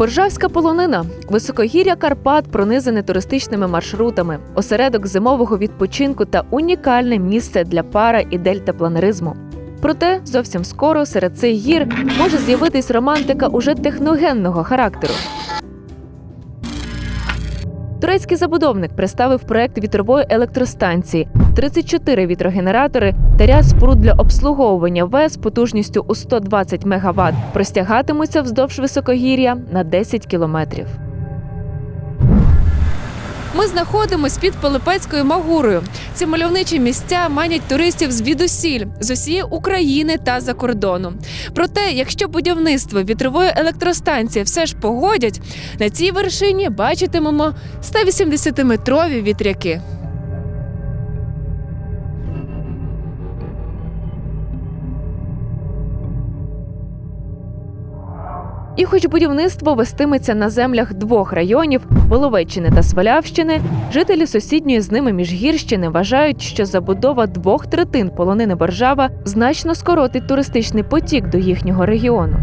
Боржавська полонина високогір'я Карпат, пронизане туристичними маршрутами, осередок зимового відпочинку та унікальне місце для пара і дельтапланеризму. Проте зовсім скоро серед цих гір може з'явитись романтика уже техногенного характеру. Турецький забудовник представив проект вітрової електростанції, 34 вітрогенератори та ряд споруд для обслуговування ВЕС потужністю у 120 МВт простягатимуться вздовж високогір'я на 10 кілометрів. Ми знаходимося під Пилипецькою Магурою. Ці мальовничі місця манять туристів звідусіль з усієї України та за кордону. Проте, якщо будівництво вітрової електростанції все ж погодять, на цій вершині бачитимемо 180-метрові вітряки. І хоч будівництво вестиметься на землях двох районів Воловеччини та Свалявщини, жителі сусідньої з ними міжгірщини вважають, що забудова двох третин полонини Боржава значно скоротить туристичний потік до їхнього регіону.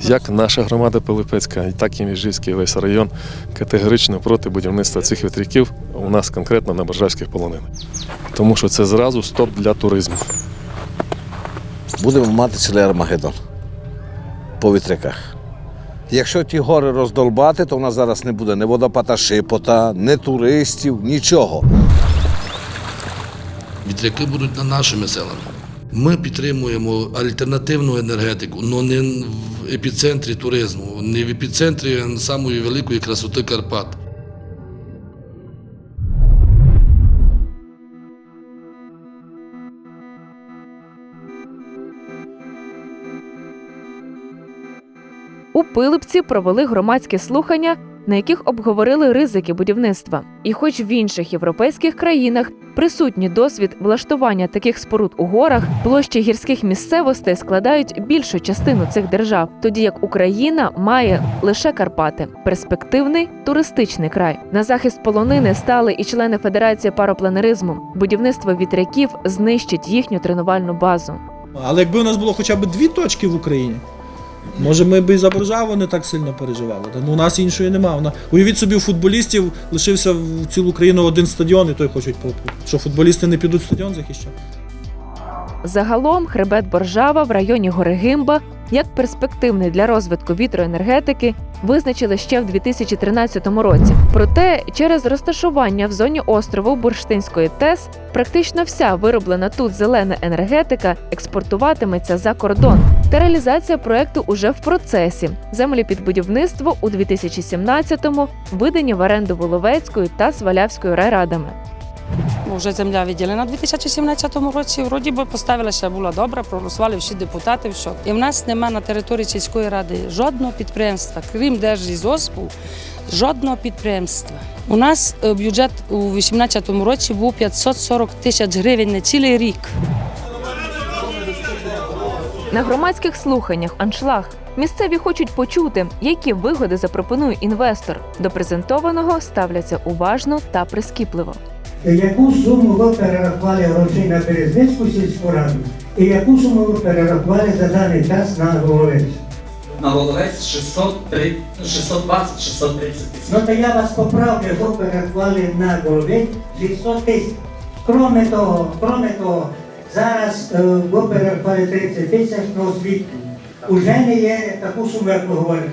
Як наша громада Пилипецька, так і Міжівський весь район категорично проти будівництва цих вітряків у нас конкретно на Боржавських полонинах. Тому що це зразу стоп для туризму. Будемо мати цілий Армагеддон по вітряках. Якщо ті гори роздолбати, то в нас зараз не буде ні водопада шипота, ні туристів, нічого. Вітряки будуть на нашими селами. Ми підтримуємо альтернативну енергетику, але не в епіцентрі туризму, не в епіцентрі самої великої красоти Карпат. Пилипці провели громадські слухання, на яких обговорили ризики будівництва. І хоч в інших європейських країнах присутній досвід влаштування таких споруд у горах, площі гірських місцевостей складають більшу частину цих держав, тоді як Україна має лише Карпати перспективний туристичний край. На захист полонини стали і члени Федерації паропланеризму. Будівництво вітряків знищить їхню тренувальну базу. Але якби у нас було хоча б дві точки в Україні, може ми б і за Боржаву не так сильно переживали. Та, ну, у нас іншої немає. Уявіть собі, у футболістів лишився в цілу країну один стадіон, і той хочуть що футболісти не підуть стадіон захищати. Загалом хребет Боржава в районі гори Гимба як перспективний для розвитку вітроенергетики визначили ще в 2013 році. Проте через розташування в зоні острову Бурштинської ТЕС практично вся вироблена тут зелена енергетика експортуватиметься за кордон. Та реалізація проекту уже в процесі. Землі під будівництво у 2017-му видані в оренду Воловецькою та Свалявською райрадами. Вже земля виділена у 2017 році. Вроді би поставилася була добра, проголосували всі депутати. Все. І в нас немає на території сільської ради жодного підприємства, крім Держлізоспу, жодного підприємства. У нас е, бюджет у 2018 році був 540 тисяч гривень на цілий рік. На громадських слуханнях аншлаг місцеві хочуть почути, які вигоди запропонує інвестор. До презентованого ставляться уважно та прискіпливо. Яку суму ви перерахували грошей на Березнецьку сільську раду і яку суму ви перерахували за даний час на Головець? на Воловець 603, 620, 630 тисяч. Ну то я вас поправлю, ви перерахували на Головець 600 тисяч. Кроме того, кроме того, зараз е, ви перерахували 30 тисяч на освіту. Уже не є таку суму, як ви говорите.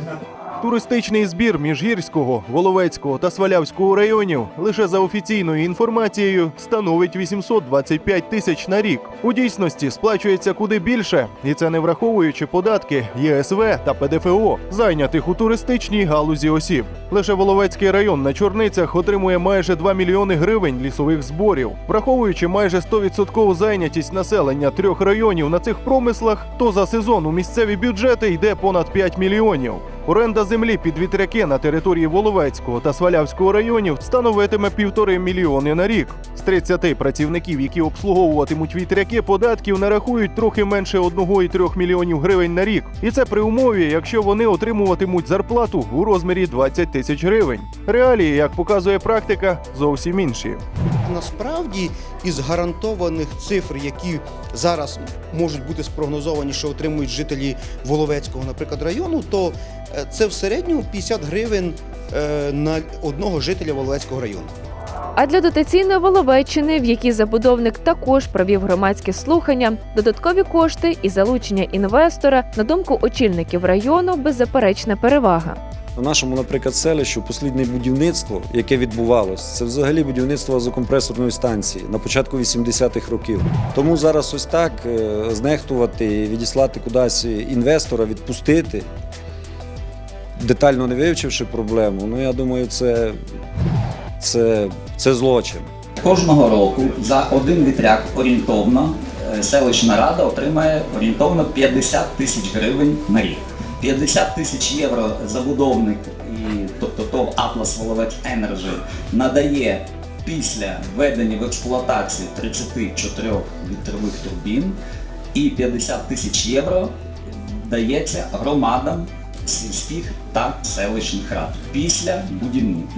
Туристичний збір Міжгірського, Воловецького та Свалявського районів лише за офіційною інформацією становить 825 тисяч на рік. У дійсності сплачується куди більше, і це не враховуючи податки ЄСВ та ПДФО, зайнятих у туристичній галузі осіб. Лише Воловецький район на Чорницях отримує майже 2 мільйони гривень лісових зборів, враховуючи майже 100% зайнятість населення трьох районів на цих промислах, то за сезон у місцеві бюджети йде понад 5 мільйонів. Оренда землі під вітряки на території Воловецького та Свалявського районів становитиме півтори мільйони на рік. З 30 працівників, які обслуговуватимуть вітряки, податків нарахують трохи менше 1,3 мільйонів гривень на рік. І це при умові, якщо вони отримуватимуть зарплату у розмірі 20 тисяч гривень. Реалії, як показує практика, зовсім інші. Насправді із гарантованих цифр, які зараз можуть бути спрогнозовані, що отримують жителі Воловецького, наприклад, району, то е, це в середньому 50 гривень е, на одного жителя Воловецького району. А для дотаційної Воловеччини, в якій забудовник також провів громадські слухання, додаткові кошти і залучення інвестора, на думку очільників району, беззаперечна перевага. На нашому, наприклад, селищу послідне будівництво, яке відбувалось, це взагалі будівництво газокомпресорної станції на початку 80-х років. Тому зараз ось так е, знехтувати, відіслати кудись інвестора, відпустити, детально не вивчивши проблему. Ну я думаю, це, це, це злочин. Кожного року за один вітряк орієнтовно е, селищна рада отримає орієнтовно 50 тисяч гривень на рік. 50 тисяч євро забудовник, і, тобто ТОВ Атлас Воловець Енерджі надає після введення в експлуатацію 34 вітрових турбін і 50 тисяч євро дається громадам сільських та селищних рад після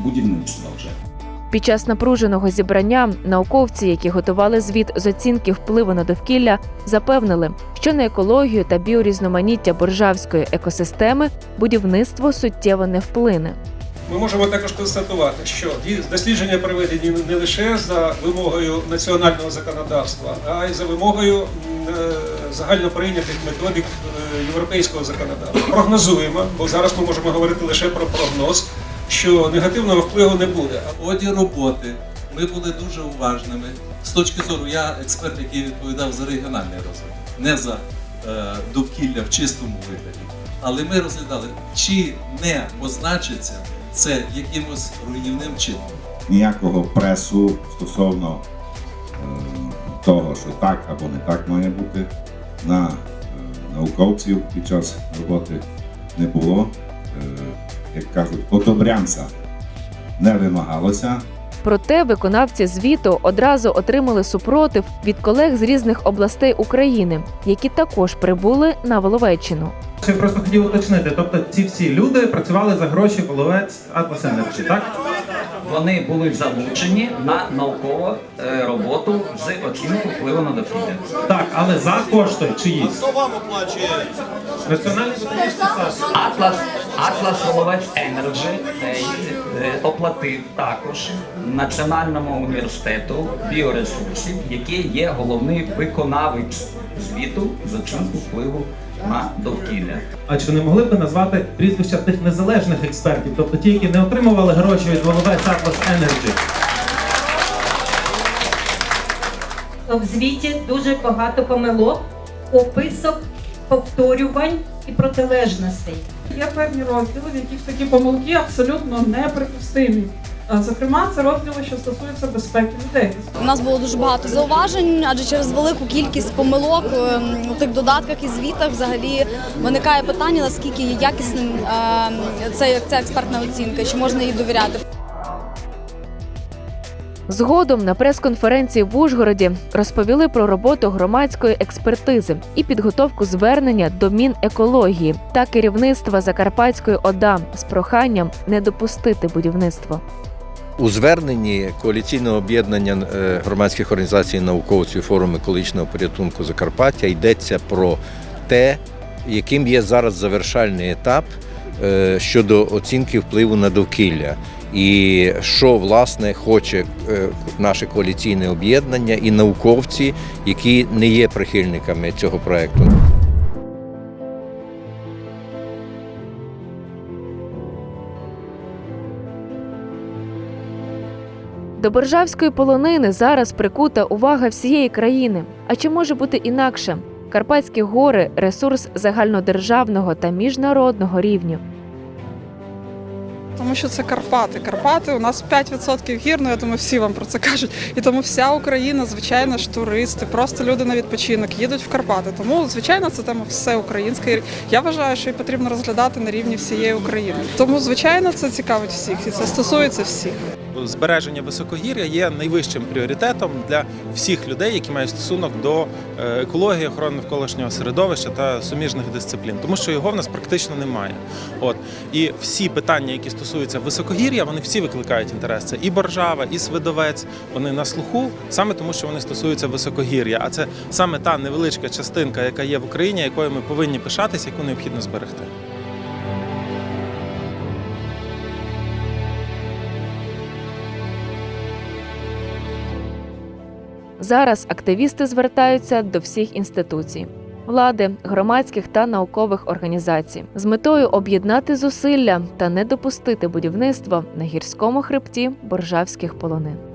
будівництва вже. Під час напруженого зібрання науковці, які готували звіт з оцінки впливу на довкілля, запевнили, що на екологію та біорізноманіття боржавської екосистеми будівництво суттєво не вплине. Ми можемо також констатувати, що дослідження проведені не лише за вимогою національного законодавства, а й за вимогою е, загально прийнятих методик е, європейського законодавства. Прогнозуємо, бо зараз ми можемо говорити лише про прогноз, що негативного впливу не буде. В ході роботи ми були дуже уважними. З точки зору, я експерт, який відповідав за регіональний розвиток, не за е, довкілля в чистому вигляді. Але ми розглядали, чи не позначиться це якимось руйнівним чином. ніякого пресу стосовно е, того, що так або не так має бути, на е, науковців під час роботи не було. Е, як кажуть, одобрямся не вимагалося. Проте виконавці звіту одразу отримали супротив від колег з різних областей України, які також прибули на Воловеччину. Я просто хотів уточнити. Тобто ці всі люди працювали за гроші Воловець Атлас Енерджі, так? Вони були залучені на наукову е, роботу з оцінки впливу на довкілля. Так, але за кошти чиїсь? Хто вам оплачує? Національний. Атлас, Атлас Воловець Енерджі е, е, оплатив також Національному університету біоресурсів, який є головний виконавець звіту з оцінку впливу на довкілля. А чи не могли б ви назвати прізвища тих незалежних експертів, тобто ті, які не отримували гроші від Воловець Atlas Energy? В звіті дуже багато помилок, описок, повторювань і протилежностей. Є певні розділи, в яких такі помилки абсолютно неприпустимі. А, Зокрема, це розділи, що стосуються безпеки людей. У нас було дуже багато зауважень, адже через велику кількість помилок ем, у тих додатках і звітах взагалі виникає питання, наскільки є якісним ем, ця, ця експертна оцінка, чи можна їй довіряти. Згодом на прес-конференції в Ужгороді розповіли про роботу громадської експертизи і підготовку звернення до Мінекології та керівництва Закарпатської ОДА з проханням не допустити будівництво. У зверненні коаліційного об'єднання е, громадських організацій науковців форум екологічного порятунку Закарпаття йдеться про те, яким є зараз завершальний етап е, щодо оцінки впливу на довкілля. І що власне хоче е, наше коаліційне об'єднання і науковці, які не є прихильниками цього проекту. До боржавської полонини зараз прикута увага всієї країни. А чи може бути інакше? Карпатські гори ресурс загальнодержавного та міжнародного рівню. Тому що це Карпати. Карпати у нас 5% гір, ну я думаю, всі вам про це кажуть. І тому вся Україна, звичайно ж, туристи, просто люди на відпочинок їдуть в Карпати. Тому, звичайно, це тема все українська. Я вважаю, що її потрібно розглядати на рівні всієї України. Тому, звичайно, це цікавить всіх, і це стосується всіх. Збереження високогір'я є найвищим пріоритетом для всіх людей, які мають стосунок до е, екології, охорони навколишнього середовища та суміжних дисциплін, тому що його в нас практично немає. От і всі питання, які стосуються високогір'я, вони всі викликають інтерес. Це і боржава, і свидовець. Вони на слуху саме тому, що вони стосуються високогір'я. А це саме та невеличка частинка, яка є в Україні, якою ми повинні пишатися, яку необхідно зберегти. Зараз активісти звертаються до всіх інституцій. Влади, громадських та наукових організацій з метою об'єднати зусилля та не допустити будівництва на гірському хребті боржавських полонин.